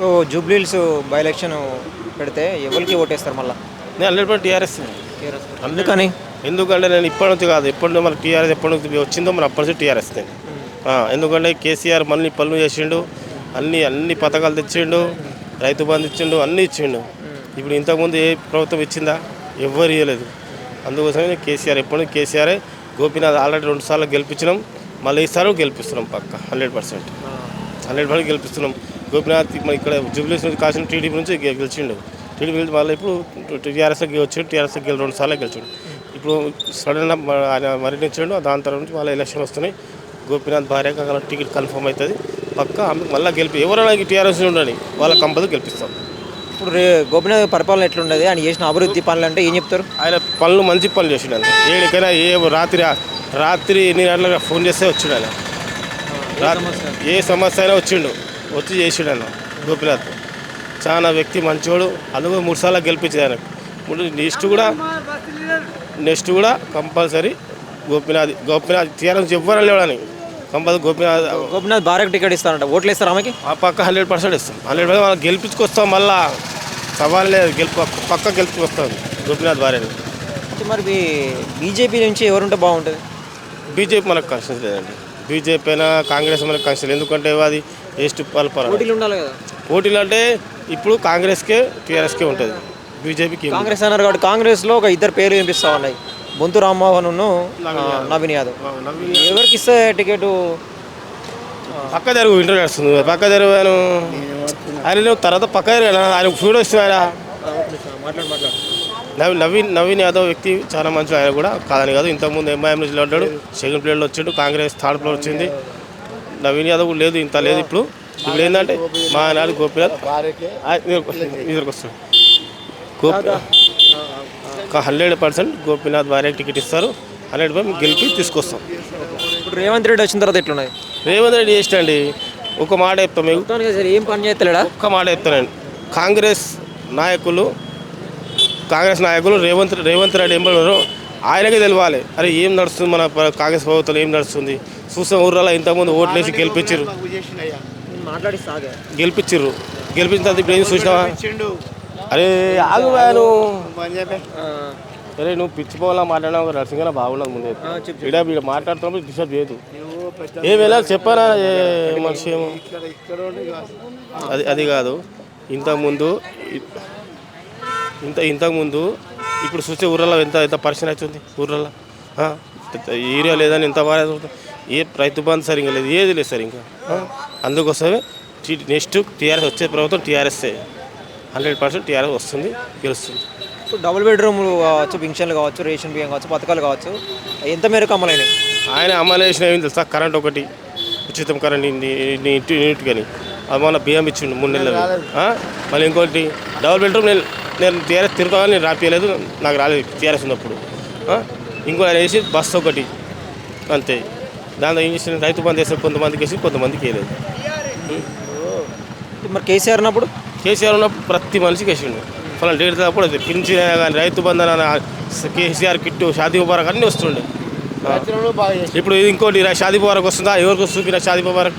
So Jubilee Hills by election పెడితే ఎవరికి ఓటేస్తారు మళ్ళీ? నేను హండ్రెడ్ పర్సెంట్ టీఆర్ఎస్ అందుకని ఎందుకంటే నేను ఇప్పటి నుంచి కాదు ఎప్పటి నుంచి మన టీఆర్ఎస్ ఎప్పటి నుంచి వచ్చిందో మన అప్పటి నుంచి టీఆర్ఎస్ నేను ఎందుకంటే కేసీఆర్ మళ్ళీ పనులు చేసిండు అన్ని అన్ని పథకాలు తెచ్చిండు రైతు బంధు ఇచ్చిండు అన్నీ ఇచ్చిండు. ఇప్పుడు ఇంతకుముందు ఏ ప్రభుత్వం ఇచ్చిందా? ఎవ్వరు ఇవ్వలేదు అందుకోసమే కేసీఆర్ ఎప్పుడు కేసీఆర్ గోపీనాథ్ ఆల్రెడీ రెండు సార్లు గెలిపించినాం మళ్ళీ ఈసారి గెలిపిస్తున్నాం పక్క హండ్రెడ్ పర్సెంట్. హండ్రెడ్ పర్సెంట్ గెలిపిస్తున్నాం. గోపీనాథ్ మన ఇక్కడ జూబ్లీస్ నుంచి కాసిన టీడీపీ నుంచి గెలిచిండు. టీడీపీ నుంచి మళ్ళీ ఇప్పుడు టీఆర్ఎస్ వచ్చిండు టీఆర్ఎస్ గెలి రెండు సార్లు గెలిచిండు. ఇప్పుడు సడన్గా ఆయన మరణించాడు దాని తర్వాత నుంచి మళ్ళీ ఎలక్షన్ వస్తున్నాయి. గోపీనాథ్ భార్యకు అక్కడ టికెట్ కన్ఫర్మ్ అవుతుంది. పక్క ఆమె మళ్ళీ గెలిపి ఎవరైనా టీఆర్ఎస్ ఉండని వాళ్ళ కంపల్సరీ గెలిపిస్తాం. ఇప్పుడు రే గోపినాథ్ పరిపాలన ఎట్లుండదు? ఆయన చేసిన అభివృద్ధి పనులు అంటే ఏం చెప్తారు? ఆయన పనులు మంచి పనులు చేసిండు ఆయన. ఏడికైనా ఏ రాత్రి రాత్రి ఎన్ని గంటలకు ఫోన్ చేస్తే వచ్చిండు ఆయన. ఏ సమస్య అయినా వచ్చిండు. వచ్చి చేసిండు గోపినాథ్. చాలా వ్యక్తి మంచోడు అందుకు మూడు సార్లు గెలిపించింది ఆయన ఇప్పుడు నెక్స్ట్ కూడా నెక్స్ట్ కూడా కంపల్సరీ గోపినాథ్ గోపినాథ్ టీఆర్ఎస్ ఎవ్వరు లేవడని. కంపల్సరీ గోపినాథ్ గోపినాథ్ భార్యకు టికెట్ ఇస్తారంట. ఓట్లు ఇస్తారు ఆమెకి? ఆ పక్క హండ్రెడ్ పర్సెంట్ ఇస్తాం. హండ్రెడ్ పర్సెంట్ వాళ్ళు గెలిపించుకొస్తాం మళ్ళా. సవాల్ లేదు గెలుపు పక్క గెలుపుకొస్తాం గోపినాథ్ భార్యని. మరి బీజేపీ నుంచి ఎవరుంటే బాగుంటుంది? బీజేపీ మనకు కాన్షియస్ లేదండి. బీజేపీ అయినా కాంగ్రెస్ మనకు కాన్షియస్ ఎందుకంటే అది పల్పర పోటీలు ఉండాలి కదా. పోటీలు అంటే ఇప్పుడు కాంగ్రెస్కే టీఆర్ఎస్కే ఉంటుంది. బీజేపీకి కాంగ్రెస్ అన్నారు కాబట్టి కాంగ్రెస్లో ఒక ఇద్దరు పేర్లు వినిపిస్తా ఉన్నాయి. బొంతు రామ్మోహన్ నవీన్ యాదవ్. ఎవరికి ఇస్తే టికెట్? పక్క జరుగు ఇంటర్వ్యూ నడుస్తుంది. పక్క జరుగు ఆయన. ఆయన తర్వాత పక్క జరుగు ఆయన. ఫీడ్ వస్తుంది ఆయన మాట్లాడు మాట్లాడు. నవీన్ నవీన్ నవీన్ యాదవ్ వ్యక్తి చాలా మంచి ఆయన కూడా. కాదని కాదు ఇంతకుముందు ఎంఐఎం నుంచి ఉంటాడు సెకండ్ ప్లేయర్లో వచ్చిండు కాంగ్రెస్ థర్డ్ ప్లేయర్ వచ్చింది. నవీన్ యాదవ్ కూడా లేదు ఇంత లేదు ఇప్పుడు. ఇప్పుడు ఏంటంటే మా నాడు గోపినాథ్. ఇద్దరికి వస్తాడు గోపి హండ్రెడ్ పర్సెంట్ గోపీనాథ్ భార్యకి టికెట్ ఇస్తారు. హండ్రెడ్ పర్సెంట్ గెలిపి తీసుకొస్తాం. ఇప్పుడు రేవంత్ రెడ్డి వచ్చిన తర్వాత ఎట్లున్నది రేవంత్ రెడ్డి చేస్తండి ఒక మాట చెప్తాం మీకు. ఏం పని చేస్తలేడా ఒక్క మాట చెప్తానండి. కాంగ్రెస్ నాయకులు కాంగ్రెస్ నాయకులు రేవంత్ రేవంత్ రెడ్డి ఎంబడారు ఆయనకే తెలియాలి అరే ఏం నడుస్తుంది మన కాంగ్రెస్ ప్రభుత్వం ఏం నడుస్తుంది? చూసిన ఊర్లలో ఇంతకుముందు ఓట్లేసి గెలిపించారు మాట్లాడి సాగా గెలిపించారు గెలిపించిన తర్వాత ఇప్పుడు ఏం చూసినావా? అరే ఆగు నువ్వు. అరే నువ్వు పిచ్చిపోవాలా మాట్లాడినావు నరసింహ బాగున్నది ముందే. ఇక్కడ వీడు మాట్లాడుతున్నప్పుడు డిస్టర్బ్ చేయదు ఏం ఎలా చెప్పారా మనిషి ఏమో? అది అది కాదు. ఇంతకుముందు ఇంత ఇంతకుముందు ఇప్పుడు చూస్తే ఊర్లలో ఎంత ఎంత పరిచయం అవుతుంది ఊర్లలో? ఏరియా లేదని ఎంత బాగా. ఏ రైతు బంధు సరిగ్గా లేదు ఏది లేదు సార్ ఇంకా? అందుకోసమే నెక్స్ట్ టీఆర్ఎస్ వచ్చే ప్రభుత్వం టీఆర్ఎస్ఏ. హండ్రెడ్ పర్సెంట్ టీఆర్ఎస్ వస్తుంది గెలుస్తుంది. ఇప్పుడు డబుల్ బెడ్రూమ్లు కావచ్చు పింఛన్లు కావచ్చు రేషన్ బియ్యం కావచ్చు పథకాలు కావచ్చు ఎంత మేరకు అమలైనాయి? ఆయన అమలు చేసిన ఏమి తెలుసా? కరెంట్ ఒకటి ఉచితం కరెంట్ ఇంటి యూనిట్ కానీ అది మన బియ్యం ఇచ్చిండు మూడు నెలలు? మళ్ళీ ఇంకోటి డబుల్ బెడ్రూమ్ నేను నేను టీఆర్ఎస్ తిరుగుతాను నేను రాపియలేదు నాకు రాలేదు టీఆర్ఎస్ ఉన్నప్పుడు? ఇంకో ఆయన వేసి బస్సు ఒకటి అంతే. దాంతో ఏం చేసిన రైతు బంధు వేసి కొంతమందికి వేసి కొంతమందికి వేయలేదు. మరి కేసీఆర్ ఉన్నప్పుడు? కేసీఆర్ ఉన్నప్పుడు ప్రతి మనిషికి వేసిండు. ఫలం డేట్ తప్పుడు పింఛన్ కానీ రైతు బంధన కేసీఆర్ కిట్టు షాదీ ముబారక్ అన్నీ వస్తుండే. ఇప్పుడు ఇది ఇంకోటి షాదీ ముబారక్ వస్తుందా? ఎవరికి వస్తుంది? నా షాదీ ముబారక్?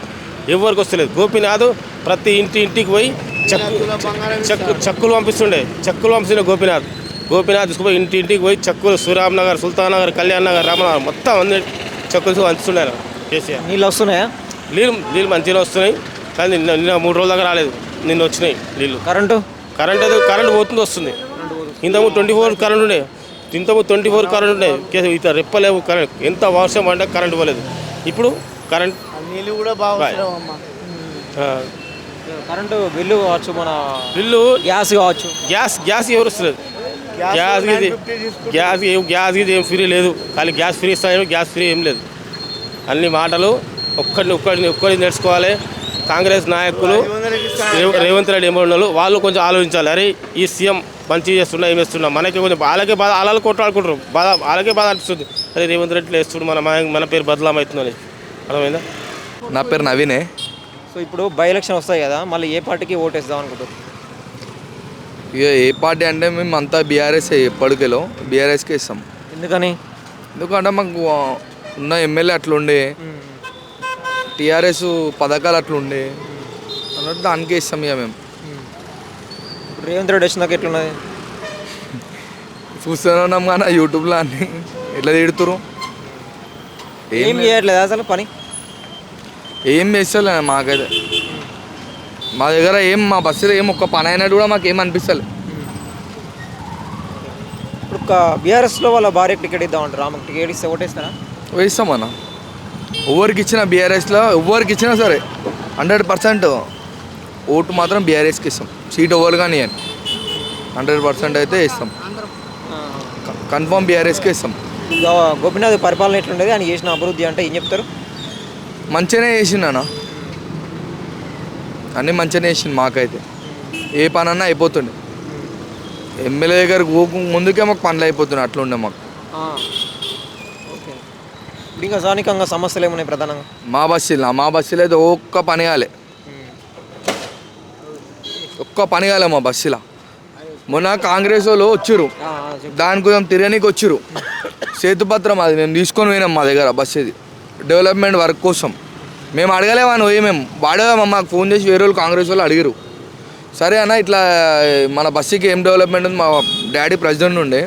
ఎవరికి వస్తలేదు? గోపీనాథ్ ప్రతి ఇంటి ఇంటికి పోయి చెక్కు చెక్కు చెక్కులు పంపిస్తుండే. చెక్కులు పంపిస్తుండే గోపీనాథ్. గోపీనాథ్ తీసుకుపోయి ఇంటి ఇంటికి పోయి చెక్కులు సూరామ్ నగర్ సుల్తాన్ నగర్ కళ్యాణ్ నగర్ రామనగర్ మొత్తం అన్ని చెక్కులు పంచుతుండే కేసీఆర్. నీళ్ళు వస్తున్నాయా? నీళ్ళు నీళ్ళు మంచిగా వస్తున్నాయి. కానీ నిన్న నిన్న మూడు రోజుల దాకా రాలేదు. నిన్న వచ్చినాయి నీళ్ళు. కరెంటు? కరెంట్ అది కరెంట్ పోతుంది వస్తుంది. ఇంతకు ట్వంటీ ఫోర్ కరెంట్ ఉండే. ఇంతకు ట్వంటీ ఫోర్ కరెంట్ ఉండే. కేసు ఇత రెప్పలేవు కరెంట్. ఎంత వర్షం అంటే కరెంట్ పోలేదు. ఇప్పుడు కరెంట్ నీళ్ళు కూడా బాగా కరెంటు బిల్లు కావచ్చు మన బిల్లు? గ్యాస్ కావచ్చు. గ్యాస్ గ్యాస్ ఎవరు వస్తలేదు గ్యాస్ ఇది గ్యాస్ ఏం గ్యాస్ ఇది ఏం ఫ్రీ లేదు. కానీ గ్యాస్ ఫ్రీ ఇస్తామో గ్యాస్ ఫ్రీ ఏం లేదు. అన్ని మాటలు ఒక్కడిని ఒక్కడిని ఒక్కడిని నేర్చుకోవాలి. కాంగ్రెస్ నాయకులు రేవ- రేవంత్ రెడ్డి ఏమన్నారు వాళ్ళు కొంచెం ఆలోచించాలి. అరే ఈ సీఎం మంచి చేస్తున్నా ఏం చేస్తున్నా మనకి కొంచెం వాళ్ళకే బాధ వాళ్ళకి కొట్లాడుకుంటారు. బాధ వాళ్ళకే బాధ అనిపిస్తుంది. అరే రేవంత్ రెడ్డి వేస్తుడు మన మన- పేరు బదలాం అవుతుందని. అర్థమైందా? నా పేరు నవీనే. సో ఇప్పుడు బై ఎలక్షన్ వస్తాయి కదా మళ్ళీ ఏ పార్టీకి ఓటేద్దాం అనుకుంటారు ఇక ఏ పార్టీ అంటే మేము అంతా బీఆర్ఎస్ ఎప్పటికెలో బీఆర్ఎస్కే ఇస్తాం. ఎందుకని? ఎందుకంటే మాకు ఉన్న ఎమ్మెల్యే అట్లుండే టీఆర్ఎస్ పథకాలు అట్లుండే అన్నట్టు దానికే ఇస్తాం ఇక మేము. ఇప్పుడు రేవంత్ రెడ్డి వచ్చినాక ఎట్లున్నది? చూస్తూనే ఉన్నాం కానీ యూట్యూబ్లో అన్ని ఎట్లా తిడుతురు ఏం చేయట్లేదు అసలు పని? ఏం చేస్తలే మాకైతే. మా దగ్గర ఏం మా బస్సులో ఏం ఒక్క పని అయినట్టు కూడా మాకు ఏం అనిపిస్తలే. ఇప్పుడు బీఆర్ఎస్లో వాళ్ళ భార్యకు టికెట్ ఇద్దామంటారు ఆమెకు టికెట్ ఇస్తే ఓటేస్తారా? వేస్తామన్న ఎవరికి ఇచ్చినా బీఆర్ఎస్లో ఎవరికి ఇచ్చినా సరే హండ్రెడ్ పర్సెంట్ ఓటు మాత్రం బీఆర్ఎస్కి ఇస్తాం. సీట్ ఎవరు కానీ అని. హండ్రెడ్ పర్సెంట్ అయితే ఇస్తాం. కన్ఫర్మ్ బీఆర్ఎస్కి ఇస్తాం. గోపీనాథ్ పరిపాలన ఎట్లుండేది? ఆయన చేసిన అభివృద్ధి అంటే ఏం చెప్తారు? మంచిగానే చేసిండన్న అన్నీ. మంచిగానే చేసిండు మాకైతే. ఏ పని అన్నా అయిపోతుండే. ఎమ్మెల్యే దగ్గరకు పోకు ముందుకే మాకు పనులు అయిపోతున్నాయి అట్లా ఉండే మాకు. ఓకే. ఇప్పుడు ఇంకా స్థానికంగా సమస్యలు ఏమున్నాయి ప్రధానంగా? మా బస్సులో మా బస్సులో అయితే ఒక్క పని కాలే. ఒక్క పని కాలే మా బస్సులో. మొన్న కాంగ్రెస్ వాళ్ళు వచ్చిర్రు. దాని కోసం తిరగనీకి వచ్చిర్రు. సేతుపత్రం అది మేము తీసుకొని పోయినాం మా దగ్గర బస్ ఇది. డెవలప్మెంట్ వర్క్ కోసం. మేము అడగలేమని పోయి మేము వాడేమో మాకు ఫోన్ చేసి వేరే వాళ్ళు కాంగ్రెస్ వాళ్ళు అడిగారు సరే అన్న ఇట్లా మన బస్సుకి ఏం డెవలప్మెంట్ ఉంది? మా డాడీ ప్రెసిడెంట్ ఉండే.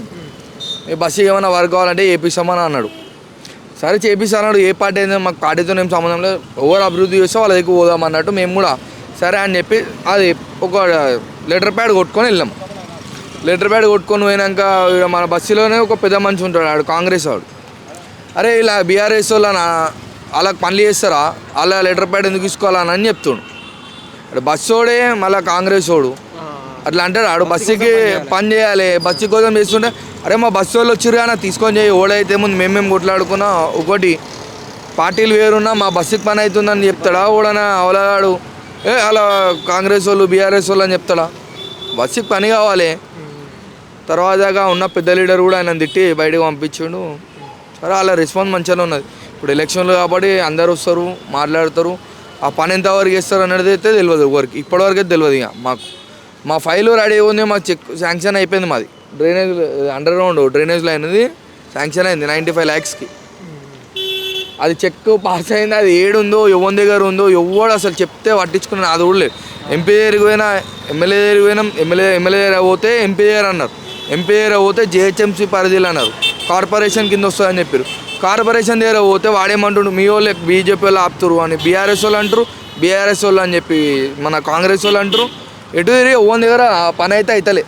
ఈ బస్సుకి ఏమైనా వర్క్ కావాలంటే చేపిస్తామని అన్నాడు. సరే చేపిస్తాడు ఏ పార్టీ అయితే మాకు పార్టీతో ఏం సంబంధం లేదు. ఎవరు అభివృద్ధి చేస్తే వాళ్ళ దగ్గర పోదాం అన్నట్టు మేము కూడా సరే అని చెప్పి అది ఒక లెటర్ ప్యాడ్ కొట్టుకొని వెళ్ళాం. లెటర్ ప్యాడ్ కొట్టుకొని పోయినాక మన బస్సులోనే ఒక పెద్ద మనిషి ఉంటాడు. ఆడు కాంగ్రెస్ వాడు అరే ఇలా బీఆర్ఎస్ వాళ్ళ వాళ్ళకి పనులు చేస్తారా? అలా లెటర్ ప్యాడ్ ఎందుకు తీసుకోవాలని అని చెప్తుండు. ఆడు బస్సోడే మళ్ళీ కాంగ్రెస్ వాడు. అట్లా అంటాడు ఆడు బస్సుకి పని చేయాలి. బస్సు కోసం చేస్తుంటే అరే మా బస్సు వాళ్ళు వచ్చిర్రు కానీ తీసుకొని చేయి ఓడైతే ముందు మేమేం కొట్లాడుకున్నా ఒకటి పార్టీలు వేరున్నా మా బస్సుకి పని అవుతుందని చెప్తాడా? ఓడనా అవలాడు ఏ అలా కాంగ్రెస్ వాళ్ళు బీఆర్ఎస్ వాళ్ళు అని చెప్తాడా? బస్సుకి పని కావాలి. తర్వాతగా ఉన్న పెద్ద లీడర్ కూడా ఆయన తిట్టి బయటకు పంపించిండు. సరే అలా రెస్పాన్స్ మంచిగానే ఉన్నది. ఇప్పుడు ఎలక్షన్లు కాబట్టి అందరు వస్తారు మాట్లాడతారు. ఆ పని ఎంతవరకు చేస్తారు అనేది అయితే తెలియదు ఎవరికి. ఇప్పటివరకు అయితే తెలియదు ఇక మాకు. మా ఫైల్ రెడీ ఉంది మాకు చెక్ శాంక్షన్ అయిపోయింది మాది. Drainage underground drainage line sanction అయింది నైంటీ ఫైవ్ ల్యాక్స్కి అది చెక్ పాస్ అయింది అది ఏడుందో ఎవరి దగ్గర ఉందో ఎవడు అసలు చెప్తే పట్టించుకున్నాను అది కూడా లేదు. ఎంపీ దగ్గరికి పోయినా ఎమ్మెల్యే దగ్గరికి పోయినాం ఎమ్మెల్యే ఎమ్మెల్యే దగ్గర పోతే ఎంపీ దగ్గర అన్నారు. ఎంపీ దగ్గర పోతే జిహెచ్ఎంసీ పరిధిలో అన్నారు. కార్పొరేషన్ కింద వస్తుందని చెప్పారు కార్పొరేషన్ దగ్గర పోతే వాడేమంటుండు మీ వాళ్ళు బీజేపీ వాళ్ళు ఆపుతురు అని. బీఆర్ఎస్ వాళ్ళు అంటారు బీఆర్ఎస్ వాళ్ళు అని చెప్పి మన కాంగ్రెస్ వాళ్ళు అంటారు ఎటు తిరిగి ఓన్ దగ్గర పని అయితే అవుతలే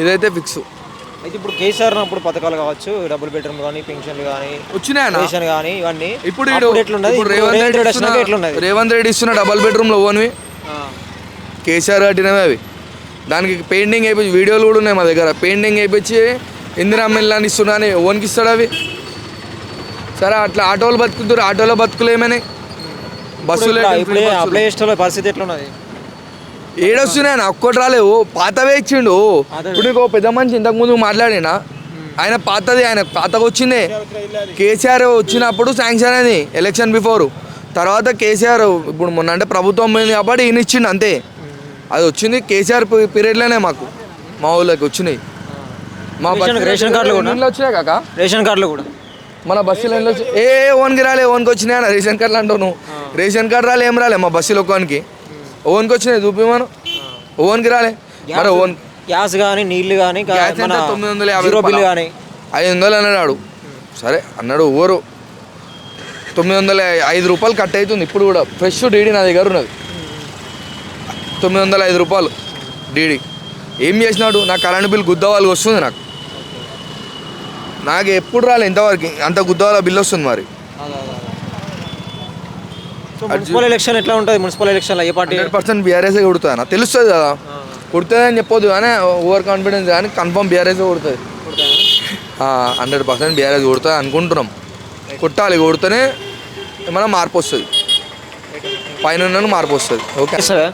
ఇదైతే ఫిక్స్ అయితే ఇప్పుడు కేసీఆర్ అప్పుడు పథకాలు కావచ్చు డబుల్ బెడ్రూమ్ కానీ పెన్షన్లు కానీ వచ్చినాయన్న? రేషన్ కానీ ఇవన్నీ ఇప్పుడు రేవంత్ రేవంత్ రెడ్డి ఇస్తున్న డబల్ బెడ్రూమ్లో ఓన్వి. కేసీఆర్ కట్టినవి అవి. దానికి పెయింటింగ్ వేయించి వీడియోలు కూడా ఉన్నాయి మా దగ్గర. పెయింటింగ్ వేయించి ఇందిరా మిల్లాన్ని ఇస్తున్నా అని ఓన్కి ఇస్తాడు అవి సరే అట్లా ఆటోలు బతుకుతారు ఆటోలో బతుకులు ఏమైనాయి బస్సులు. పరిస్థితి ఎట్లున్నది? ఏడొస్తున్నాయి ఒక్కటి రాలేవు పాతవే ఇచ్చిండు. ఇప్పుడు నీకు ఓ పెద్ద మనిషి ఇంతకుముందు మాట్లాడినా ఆయన పాతది ఆయన పాతగా వచ్చిందే. కేసీఆర్ వచ్చినప్పుడు శాంక్షన్ అయింది ఎలక్షన్ బిఫోర్. తర్వాత కేసీఆర్ ఇప్పుడు మొన్న అంటే ప్రభుత్వం పోయింది కాబట్టి ఈయన ఇచ్చిండు అంతే. అది వచ్చింది కేసీఆర్ పీరియడ్లోనే మాకు మా ఊళ్ళకి వచ్చినాయి. మా రేషన్- రేషన్ కార్డులు కూడా? ఎన్ని వచ్చినాయి కాక? రేషన్ కార్డులు కూడా. మన బస్సులో ఎన్ని వచ్చి ఏ ఓన్కి రాలే ఓన్కి వచ్చినాయి అన్న. రేషన్ కార్డులు అంటావు నువ్వు. రేషన్ కార్డు రాలే ఏం రాలే మా బస్సులో ఒక్కోనికి. ఓన్కి వచ్చినాయి చూపి మనం ఓన్కి రాలే. మరి ఓన్ గ్యాస్ కానీ నీళ్ళు కానీ తొమ్మిది వందల యాభై రూపాయలా? కానీ ఐదు వందలు అన్నాడు. సరే అన్నాడు ఊరు. తొమ్మిది వందల ఐదు రూపాయలు కట్ అవుతుంది. ఇప్పుడు కూడా ఫ్రెష్ డీడీ నా దగ్గర ఉన్నది. తొమ్మిది వందల ఐదు రూపాయలు డీడీ. ఏం చేసినాడు? నా కరెంట్ బిల్ గుద్దవాళ్ళకి వస్తుంది నాకు. నాకు ఎప్పుడు రాలే ఇంతవరకు. అంత గుద్దవాళ్ళ బిల్ వస్తుంది మరి. సో మున్సిపల్ ఎలక్షన్ ఎట్లా ఉంటుంది? మున్సిపల్ ఎలక్షన్లో ఏ పార్టీ? హండ్రెడ్ పర్సెంట్ బీఆర్ఎస్ కొడుతుంది తెలుస్తుంది కదా. కొడుతుందని చెప్పొద్దు కానీ ఓవర్ కాన్ఫిడెన్స్ కానీ కన్ఫర్మ్ బీఆర్ఎస్ కొడుతుంది. హండ్రెడ్ పర్సెంట్ బీఆర్ఎస్ కొడుతుంది అనుకుంటున్నాం. కొట్టాలి కొడితేనే ఏమైనా మార్పు వస్తుంది. పైన మార్పు వస్తుంది. ఓకే. సార్.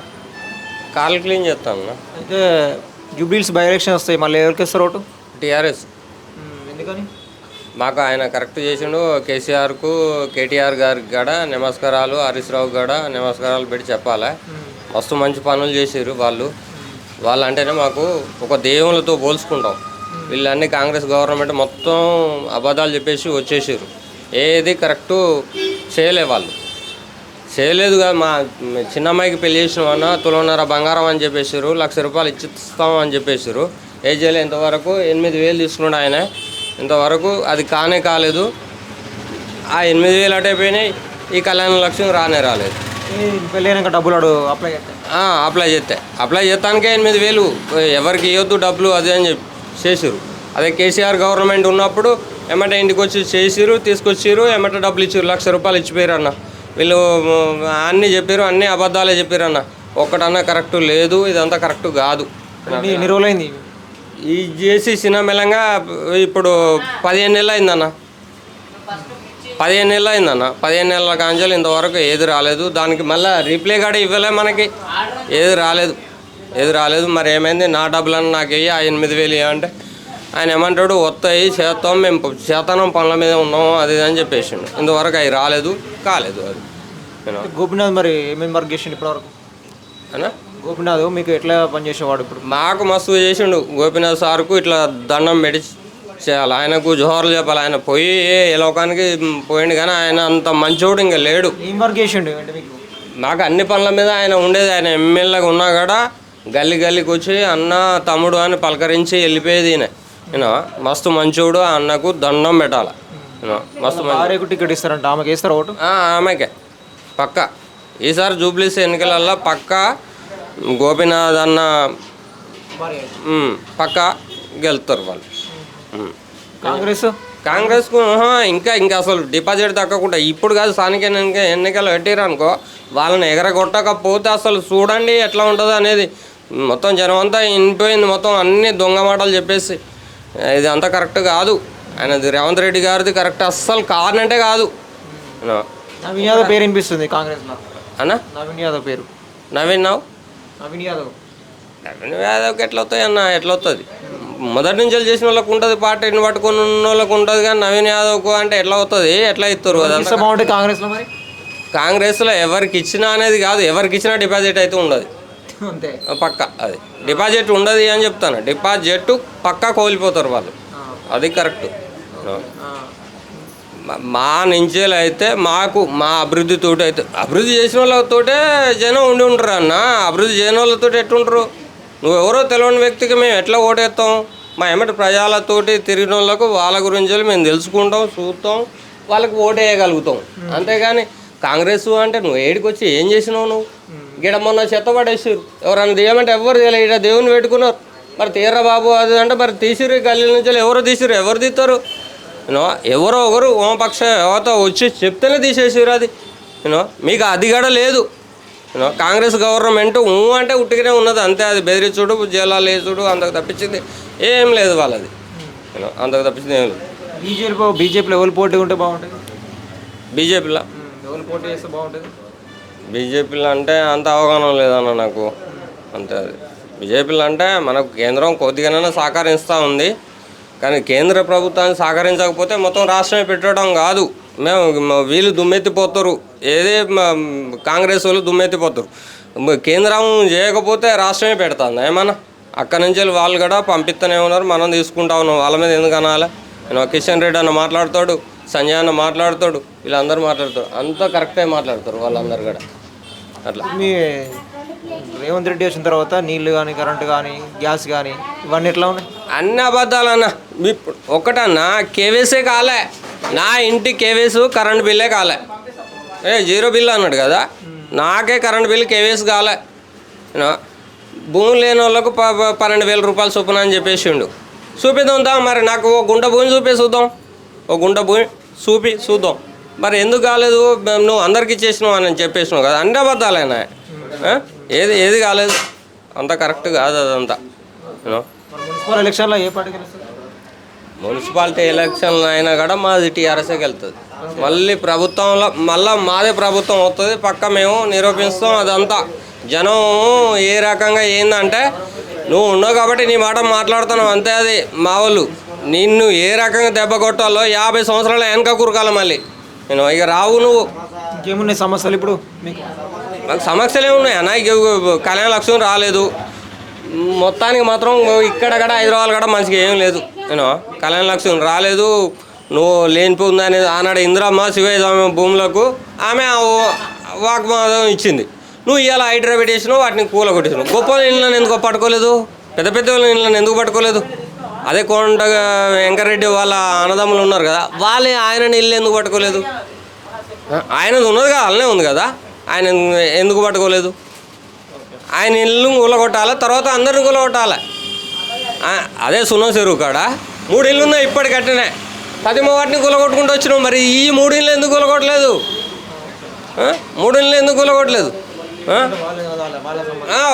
కార్లు క్లీన్ చేస్తాం అయితే జూబ్లీస్ బై ఎలక్షన్ వస్తాయి. మళ్ళీ ఎవరికి ఇస్తారు ఓటు? టీఆర్ఎస్. ఎందుకని? మాకు ఆయన కరెక్ట్ చేసిండు. కేసీఆర్కు కేటీఆర్ గారికి కూడా నమస్కారాలు హరీష్ రావు కూడా నమస్కారాలు పెట్టి చెప్పాలి? మస్తు మంచి పనులు చేసారు వాళ్ళు. వాళ్ళు అంటేనే మాకు ఒక దేవుళ్ళతో పోల్చుకుంటాం. వీళ్ళన్నీ కాంగ్రెస్ గవర్నమెంట్ మొత్తం అబద్ధాలు చెప్పేసి వచ్చేసారు ఏది కరెక్టు చేయలే వాళ్ళు. చేయలేదు కదా మా చిన్న అమ్మాయికి పెళ్ళి చేసినామన్న తులన్నర బంగారం అని చెప్పేసారు లక్ష రూపాయలు ఇచ్చిస్తాం అని చెప్పేసారు ఏ చేయలేదు ఇంతవరకు ఎనిమిది వేలు తీసుకున్నాడు ఆయన. ఇంతవరకు అది కానే కాలేదు. ఆ ఎనిమిది వేలు అటే పోయినాయి ఈ కళ్యాణ లక్ష్యం రానే రాలేదు. పెళ్ళైనాక డబ్బులు అప్లై అప్లై చేస్తే? అప్లై చేస్తానికే ఎనిమిది వేలు. ఎవరికి ఇవ్వద్దు డబ్బులు అది అని చెప్పి చేసిరు అదే కేసీఆర్ గవర్నమెంట్ ఉన్నప్పుడు ఎమ్మట ఇంటికి వచ్చి చేసిరు తీసుకొచ్చిరు ఎమ్మట డబ్బులు ఇచ్చిరు లక్ష రూపాయలు ఇచ్చిపోయారు అన్న. వీళ్ళు అన్నీ చెప్పారు అన్నీ అబద్ధాలే చెప్పారు అన్న. ఒక్కటన్నా కరెక్ట్ లేదు ఇదంతా కరెక్ట్ కాదు. ఎన్ని రోజులైంది ఈ చేసి చిన్న మెల్లంగా ఇప్పుడు పదిహేను నెలలు అయిందన్న. పదిహేను నెలలు అయిందన్న. పదిహేను నెలల కాంచాలు ఇంతవరకు ఏది రాలేదు. దానికి మళ్ళీ రీప్లే కూడా ఇవ్వలే మనకి. ఏది రాలేదు. ఏది రాలేదు. మరి ఏమైంది? నా డబ్బులన్నీ నాకు వెయ్యి ఆ ఎనిమిది వేలు అంటే ఆయన ఏమంటాడు? వస్తాయి చేస్తాం మేము చేతనం పనుల మీద ఉన్నాం అది అని చెప్పేసిండు. ఇంతవరకు అవి రాలేదు కాలేదు అది. గోపినాథ్ మరి ఏమేమి వర్క్ చేసిండు ఇప్పటివరకు? అన్నా? గోపినాథ్ మీకు ఎట్లా పనిచేసేవాడు ఇప్పుడు? మాకు మస్తు చేసిండు. గోపీనాథ్ సార్కు ఇట్లా దండం పెట్టి చేయాలి. ఆయనకు జోహర్లు చెప్పాలి. ఆయన పోయి ఏ లోకానికి పోయిండు కానీ ఆయన అంత మంచోడు ఇంకా లేడు. ఏం వర్క్ చేసిండు అంటే మీకు? మాకు అన్ని పనుల మీద ఆయన ఉండేది. ఆయన ఎమ్మెల్యేగా ఉన్నా కూడా గల్లి గల్లికి వచ్చి అన్న తమ్ముడు అని పలకరించి వెళ్ళిపోయేది ఈయన. యూనో మస్తు మంచోడు. ఆ అన్నకు దండం పెట్టాలి. మస్తు భార్యకు టికెట్ ఇస్తారంట. ఆమెకి ఓటు? ఆ, ఆమెకే. పక్క. ఈసారి జూబ్లీస్ ఎన్నికలల్లో పక్క గోపీనాథ్ అన్న పక్క గెలుస్తారు వాళ్ళు. కాంగ్రెస్? కాంగ్రెస్కు ఇంకా ఇంకా అసలు డిపాజిట్ తగ్గకుండా ఇప్పుడు కాదు స్థానిక ఎన్నిక ఎన్నికలు పెట్టారు అనుకో వాళ్ళని ఎగరగొట్టకపోతే అసలు చూడండి ఎట్లా ఉంటుందో అనేది మొత్తం జనం అంతా వినిపోయింది మొత్తం అన్ని దొంగ మాటలు చెప్పేసి. ఇది అంతా కరెక్ట్ కాదు. ఆయనది రేవంత్ రెడ్డి గారిది కరెక్ట్ అస్సలు కాదంటే కాదు. నవీన్ యాదవ్ పేరు వినిపిస్తుంది కాంగ్రెస్లో. అన్నా? నవీన్ యాదవ్ పేరు. నవీన్ నావు? నవీన్ యాదవ్. నవీన్ యాదవ్కి ఎట్లా వస్తాయి అన్న? ఎట్లా వస్తుంది మొదటి నుంచి చేసిన వాళ్ళకి ఉంటుంది పార్టీని పట్టుకుని ఉన్న వాళ్ళకి ఉంటుంది కానీ నవీన్ యాదవ్కు అంటే ఎట్లా అవుతుంది ఎట్లా ఇస్తారు బాగుంటుంది కాంగ్రెస్లో మరి? కాంగ్రెస్లో ఎవరికి ఇచ్చినా అనేది కాదు. ఎవరికి ఇచ్చినా డిపాజిట్ అయితే ఉండదు. అంతే. పక్క అది. డిపాజిట్ ఉండదు అని చెప్తాను. డిపాజిట్ పక్కా కోల్పోతారు వాళ్ళు. అది కరెక్ట్. మా నుంచేలు అయితే మాకు మా అభివృద్ధితో అయితే అభివృద్ధి చేసిన వాళ్ళతోటే జనం ఉండి ఉంటారు అన్న. అభివృద్ధి చేయని వాళ్ళతో ఎట్టుంటారు నువ్వెవరో తెలియని వ్యక్తికి మేము ఎట్లా ఓటేస్తాం మా ఎమ్మటి ప్రజలతోటి తిరిగిన వాళ్ళకు వాళ్ళ గురించి మేము తెలుసుకుంటాం చూస్తాం వాళ్ళకి ఓటేయగలుగుతాం. అంతేగాని కాంగ్రెస్ అంటే నువ్వు ఏడికి వచ్చి ఏం చేసినావు నువ్వు? గిడ మొన్న చెత్త పడేసారు ఎవరైనా తీయమంటే ఎవరు తీయలేదు ఇక్కడ దేవుని పెట్టుకున్నారు. మరి తీర్రా బాబు అది అంటే మరి తీసిరు గల్లీ నుంచి ఎవరు తీసిరు ఎవరు తీస్తారు? యూనో ఎవరో ఒకరు ఓమపక్ష ఎవరితో వచ్చి చెప్తేనే తీసేసారు అది. యూనో మీకు అది కూడా లేదు. యూనో కాంగ్రెస్ గవర్నమెంట్ ఊ అంటే ఉట్టిగానే ఉన్నది అంతే అది బెదిరించుడు జైలాలు వేసుడు అంతకు తప్పించింది ఏం లేదు వాళ్ళది. యూనో అంతకు తప్పించింది ఏం లేదు. బీజేపీ బీజేపీలో ఎవరు పోటీ ఉంటే బాగుంటుంది? బీజేపీలో? ఎవరు పోటీ చేస్తే బాగుంటుంది? బీజేపీలో అంటే అంత అవగాహన లేదన్న నాకు. అంతే అది. బీజేపీలో అంటే మనకు కేంద్రం కొద్దిగానైనా సహకరిస్తూ ఉంది. కానీ కేంద్ర ప్రభుత్వాన్ని సహకరించకపోతే మొత్తం రాష్ట్రమే పెట్టడం కాదు. మేము వీళ్ళు దుమ్మెత్తిపోతారు. ఏదే కాంగ్రెస్ వాళ్ళు దుమ్మెత్తిపోతారు. కేంద్రం చేయకపోతే రాష్ట్రమే పెడతాను ఏమన్నా? అక్కడి నుంచి వెళ్ళి వాళ్ళు కూడా పంపిస్తూనే ఉన్నారు. మనం తీసుకుంటా ఉన్నాం. వాళ్ళ మీద ఎందుకు అనాలి? నేను కిషన్ రెడ్డి అన్న మాట్లాడతాడు సంజయ్ అన్న మాట్లాడతాడు వీళ్ళందరూ మాట్లాడతారు. అంతా కరెక్టే మాట్లాడతారు వాళ్ళందరూ కూడా. అట్లా. మీ రేవంత్ రెడ్డి వచ్చిన తర్వాత నీళ్ళు కానీ కరెంటు కానీ గ్యాస్ కానీ ఇవన్నీ ఎట్లా ఉన్నాయి? అన్ని అబద్ధాలన్న. ఇప్పుడు ఒకటన్నా కేవీసీ కాలే. నా ఇంటి కేవీస్ కరెంట్ బిల్లే కాలే. ఏ జీరో బిల్ అన్నాడు కదా? నాకే కరెంట్ బిల్ కేవీస్ కాలే. భూమి లేని వాళ్ళకు ప- పన్నెండు వేల రూపాయలు చొప్పున అని చెప్పేసిండు. చూపిద్దాం దా మరి నాకు ఓ గుంట భూమి చూపి చూద్దాం. ఓ గుంట భూమి చూపి చూద్దాం. మరి ఎందుకు కాలేదు? నువ్వు అందరికి ఇచ్చేసినావు అని చెప్పేసినావు కదా. అన్ని అబద్ధాలేనా ఏది ఏది కాలేదు? అంత కరెక్ట్ కాదు అదంతా. మున్సిపల్ ఎలక్షన్లో ఏ పార్టీ గెలుస్తుంది? మున్సిపాలిటీ ఎలక్షన్లు అయినా కూడా మాది టీఆర్ఎస్కి వెళ్తుంది మళ్ళీ ప్రభుత్వంలో మళ్ళీ మాదే ప్రభుత్వం వస్తుంది పక్క మేము నిరూపిస్తాం అదంతా. జనం ఏ రకంగా ఏందంటే నువ్వు ఉన్నావు కాబట్టి నీ మాట మాట్లాడుతున్నావు అంతే అది. మా వాళ్ళు నిన్ను ఏ రకంగా దెబ్బ కొట్టాలో యాభై సంవత్సరాల వెనక కురకాల మళ్ళీ. నేను ఇక రావు నువ్వు. ఇంకేమున్నాయి సమస్యలు ఇప్పుడు మీకు? సమస్యలు ఏమున్నాయి అన్న? కళ్యాణ లక్ష్యం రాలేదు. మొత్తానికి మాత్రం ఇక్కడ కూడా హైదరాబాద్ కూడా మంచిగా ఏం లేదు. నేను కళ్యాణ లక్ష్యం రాలేదు. నువ్వు లేనిపోయింది అనేది ఆనాడు ఇందిరమ్మ శివయ్య స్వామి భూములకు ఆమె ఆ వాగ్వాదం ఇచ్చింది. నువ్వు ఇవాళ హైడ్రా పెట్టేసినావు వాటిని కూల కొట్టేసినావు. గొప్ప ఇళ్ళని ఎందుకు పట్టుకోలేదు? పెద్ద పెద్ద వాళ్ళ ఇళ్ళని ఎందుకు పట్టుకోలేదు? అదే కొండ వెంకరెడ్డి వాళ్ళ అన్నదమ్ములు ఉన్నారు కదా వాళ్ళే ఆయన ఇల్లు ఎందుకు పట్టుకోలేదు? ఆయనది ఉన్నది కదా అలానే ఉంది కదా ఆయన ఎందుకు పట్టుకోలేదు? ఆయన ఇల్లు కూలగొట్టాలి తర్వాత అందరిని కూలగొట్టాలి అదే సునో చెరువు కాడ. మూడు ఇల్లు ఉన్నాయి ఇప్పటికట్టనే. పదిమ వాటిని కూలగొట్టుకుంటూ వచ్చినాం మరి. ఈ మూడు ఇల్లు ఎందుకు కూలగొట్టలేదు మూడు ఇల్లు ఎందుకు కూలగొట్టలేదు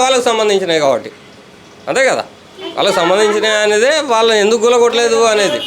వాళ్ళకి సంబంధించినవి కాబట్టి. అంతే కదా? వాళ్ళకి సంబంధించినవి అనేది వాళ్ళని ఎందుకు కూలగొట్టలేదు అనేది.